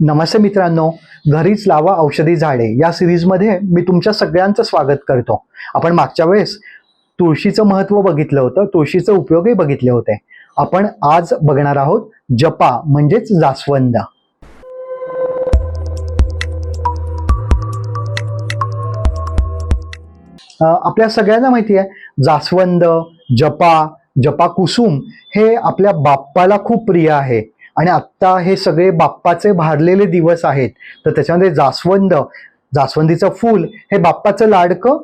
नमस्ते मित्रांनो घरीच लावा औषधी झाडे. या सिरीजमध्ये मी तुमच्या सगळ्यांचं स्वागत करतो. आपण मागच्या वेळेस तुळशीचं महत्त्व बघितलं होतं तुळशीचे उपयोगही बघितले होते. आपण आज बघणार आहोत जपा म्हणजेच जास्वंद. अं, आपल्या सगळ्यांना माहिती आहे जास्वंद जपा जपा कुसुम हे आपल्या बाप्पाला खूप प्रिय आहे. आणि आत्ता हे सगळे बाप्पाचे भारलेले दिवस आहेत. तर त्याच्यामध्ये जास्वंद जास्वंदीचं फूल हे बाप्पाचं लाडकं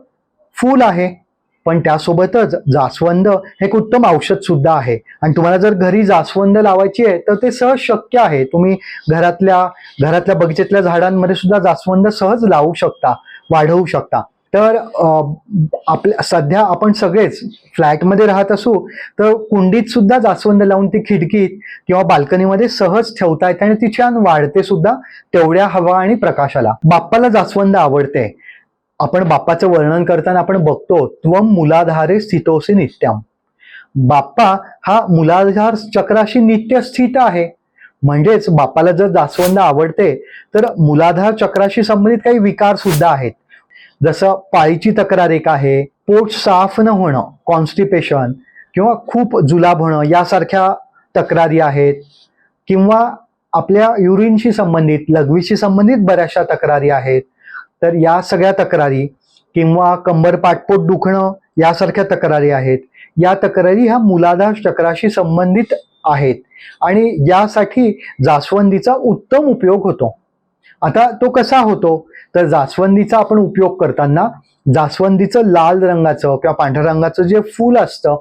फूल आहे. पण त्यासोबतच जास्वंद हे एक उत्तम औषध सुद्धा आहे. आणि तुम्हाला जर घरी जास्वंद लावायची आहे तर ते सहज शक्य आहे. तुम्ही घरातल्या घरातल्या बगीचेतल्या झाडांमध्ये सुद्धा जास्वंद सहज लावू शकता वाढवू शकता. तर आपल्या सध्या आपण सगळेच फ्लॅटमध्ये राहत असू तर कुंडीत सुद्धा जास्वंद लावून ती खिडकीत किंवा बाल्कनीमध्ये सहज ठेवता येते आणि ती छान वाढते सुद्धा तेवढ्या हवा आणि प्रकाशाला. बाप्पाला जास्वंद आवडते. आपण बाप्पाचं वर्णन करताना आपण बघतो त्वम मुलाधारे स्थितोसी नित्यम. बाप्पा हा मुलाधार चक्राशी नित्य स्थित आहे. म्हणजेच बाप्पाला जर जास्वंद आवडते तर मुलाधार चक्राशी संबंधित काही विकार सुद्धा आहेत. जसं पाळीची तक्रार एक आहे पोट साफ न होणं कॉन्स्टिपेशन किंवा खूप जुलाब होणं यासारख्या तक्रारी आहेत किंवा आपल्या युरिनशी संबंधित लघवीशी संबंधित बऱ्याचशा तक्रारी आहेत तर या सगळ्या तक्रारी किंवा कंबर पाठपोट दुखणं यासारख्या तक्रारी आहेत. या तक्रारी ह्या मुलाधार चक्राशी संबंधित आहेत. आणि यासाठी जास्वंदीचा उत्तम उपयोग होतो. आता तो कसा होतो? तर जास्वंदीचा आपण उपयोग करताना जास्वंदीचं लाल रंगाचं किंवा पांढऱ्या रंगाचं जे फूल असतं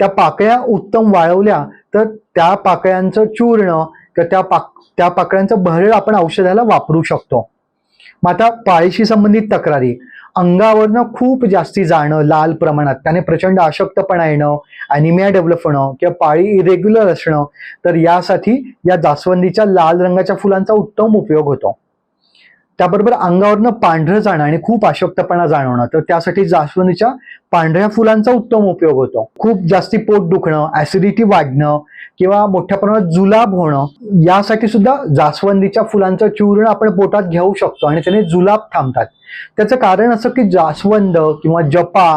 त्या पाकळ्या उत्तम वाळवल्या तर त्या पाकळ्यांचं चूर्ण किंवा त्या पाक त्या पाकळ्यांचं भरड आपण औषधाला वापरू शकतो. मग आता पाळीशी संबंधित तक्रारी. अंगावरनं खूप जास्ती जाणं लाल प्रमाणात. त्याने प्रचंड अशक्तपणा येणं अॅनिमिया डेव्हलप होणं किंवा पाळी इरेग्युलर असणं तर यासाठी या जास्वंदीच्या लाल रंगाच्या फुलांचा उत्तम उपयोग होतो. त्याबरोबर अंगावरनं पांढरं जाणं आणि खूप अशक्तपणा जाणवणं. तर त्यासाठी जास्वंदीच्या पांढऱ्या फुलांचा उत्तम उपयोग होतो. खूप जास्ती पोट दुखणं ऍसिडिटी वाढणं किंवा मोठ्या प्रमाणात जुलाब होणं यासाठी सुद्धा जास्वंदीच्या फुलांचं चूर्ण आपण पोटात घेऊ शकतो आणि त्याने जुलाब थांबतात. त्याचं कारण असं की जास्वंद किंवा जपा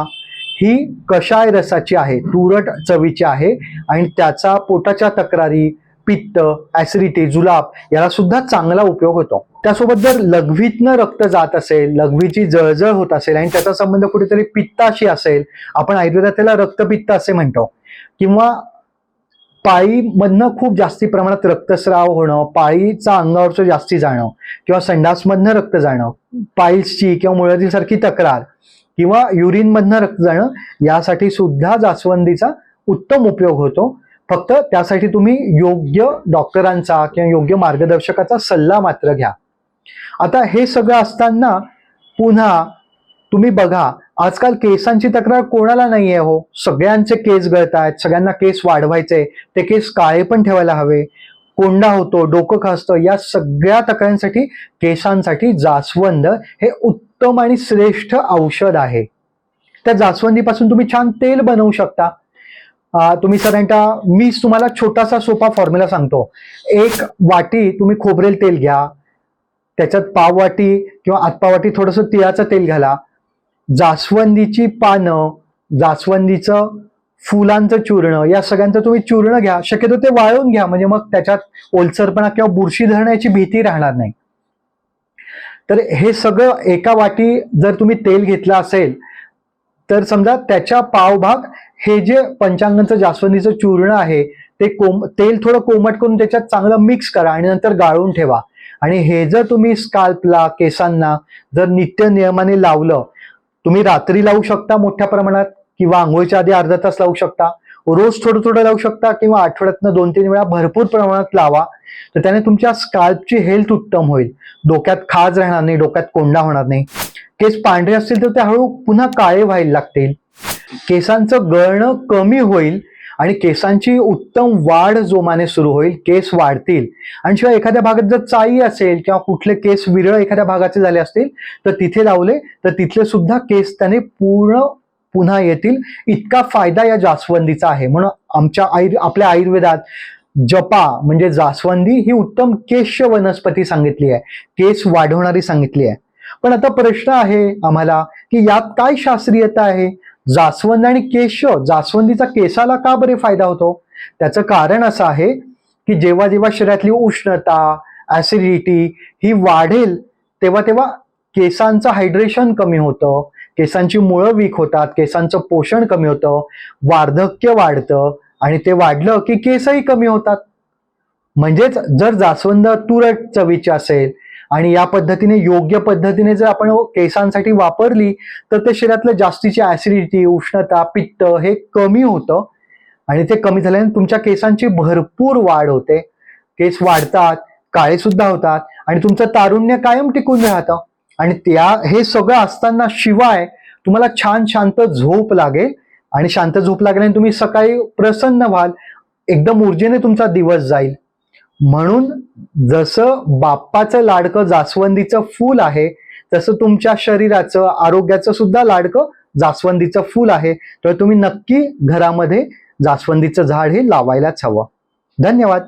ही कषाय रसाची आहे तुरट चवीची आहे आणि त्याचा पोटाच्या तक्रारी पित्त ऍसिडिटी जुलाब याला सुद्धा चांगला उपयोग होतो. त्यासोबत जर लघवीतनं रक्त जात असेल लघवीची जळजळ होत असेल आणि त्याचा संबंध कुठेतरी पित्ताशी असेल आपण आयुर्वेदात त्याला रक्तपित्त असे म्हणतो. किंवा पाळीमधनं खूप जास्ती प्रमाणात रक्तस्राव होणं पाळीचा अंगावरचं जास्ती जाणं किंवा संडासमधनं रक्त जाणं पाईल्सची किंवा मुळातील तक्रार किंवा युरिनमधनं रक्त जाणं यासाठी सुद्धा जास्वंदीचा उत्तम उपयोग होतो. फक्त त्यासाठी तुम्ही योग्य डॉक्टरांचा किंवा योग्य मार्गदर्शकाचा सल्ला मात्र घ्या. आता हे सगळं असताना पुन्हा तुम्ही बघा आजकाल केसांची तक्रार कोणाला नाही आहे हो? सगळ्यांचे केस गळत आहेत सगळ्यांना केस वाढवायचे ते केस काळे पण ठेवायला हवे. कोंडा होतो डोकं खासतं या सगळ्या तक्रारांसाठी केसांसाठी जास्वंद हे उत्तम आणि श्रेष्ठ औषध आहे. त्या जास्वंदीपासून तुम्ही छान तेल बनवू शकता. तुम्ही साधारणतः मी तुम्हाला छोटासा सोपा फॉर्म्युला सांगतो. एक वाटी तुम्ही खोबरेल तेल घ्या. त्याच्यात पाव वाटी किंवा आतपाव वाटी थोडंसं तिळाचं तेल घाला. जास्वंदीची पानं जास्वंदीचं फुलांचं चूर्ण या सगळ्यांचं तुम्ही चूर्ण घ्या. शक्यतो ते वाळून घ्या म्हणजे मग त्याच्यात ओलसरपणा किंवा बुरशी धरण्याची भीती राहणार नाही. तर हे सगळं एका वाटी जर तुम्ही तेल घेतलं असेल तर समजा त्याच्या पावभाग हे जे पंचांगांचं जास्वंदीचं चूर्ण आहे ते कोम तेल थोडं कोमट करून त्याच्यात चांगलं मिक्स करा आणि नंतर गाळून ठेवा. आणि हे जर तुम्ही स्काल्पला केसांना जर नित्य नियमाने लावलं तुम्ही रात्री लावू शकता मोठ्या प्रमाणात किंवा आंघोळीच्या आधी अर्धा तास लावू शकता रोज थोडं थोडं लावू शकता किंवा आठवड्यातनं दोन तीन वेळा भरपूर प्रमाणात लावा तर त्याने तुमच्या स्काल्पची हेल्थ उत्तम होईल. डोक्यात खाज राहणार नाही डोक्यात कोंडा होणार नाही. केस पांढरे असतील तर ते हळू पुन्हा काळे व्हायला लागतील. केसांचं गळणं कमी होईल आणि केसांची उत्तम वाढ जोमाने सुरू होईल केस वाढतील. आणि शिवाय एखाद्या भागात जर चाई असेल किंवा कुठले केस विरळ एखाद्या भागाचे झाले असतील तर तिथे लावले तर तिथले सुद्धा केस त्याने पूर्ण पुन्हा येतील. इतका फायदा या जास्वंदीचा आहे. म्हणून आमच्या आयुर् आपल्या आयुर्वेदात जपा म्हणजे जास्वंदी ही उत्तम केश वनस्पती सांगितली आहे. केस वाढवणारी सांगितली आहे. पण आता प्रश्न आहे आम्हाला की यात काय शास्त्रीयता आहे? जास्वंद आणि केश जास्वंदीचा केसाला का बरे फायदा होतो? त्याचं कारण असं आहे की जेव्हा जेव्हा शरीरातली उष्णता ऍसिडिटी ही वाढेल तेव्हा तेव्हा केसांचं हायड्रेशन कमी होतं केसांची मुळं वीक होतात केसांचं पोषण कमी होतं वार्धक्य वाढतं आणि ते वाढलं की केसही कमी होतात. म्हणजेच जर जास्वंद तुरट चवीचे असेल आणि या पद्धतीने योग्य पद्धतीने जर आपण केसांसाठी वापरली तर ते शरीरातलं जास्तीची ऍसिडिटी उष्णता पित्त हे कमी होतं. आणि ते कमी झाल्याने तुमच्या केसांची भरपूर वाढ होते. केस वाढतात काळे सुद्धा होतात आणि तुमचं तारुण्य कायम टिकून राहतं. आणि त्या हे सगळं असताना शिवाय तुम्हाला छान शांत झोप लागेल. आणि शांत झोप लागल्याने तुम्ही सकाळी प्रसन्न व्हाल. एकदम ऊर्जेने तुमचा दिवस जाईल. म्हणून जसं बाप्पाचं लाडकं जास्वंदीचं फूल आहे तसं तुमच्या शरीराचं आरोग्याचं सुद्धा लाडकं जास्वंदीचं फूल आहे. तर तुम्ही नक्की घरामध्ये जास्वंदीचं झाड हे लावायलाच हवं. धन्यवाद.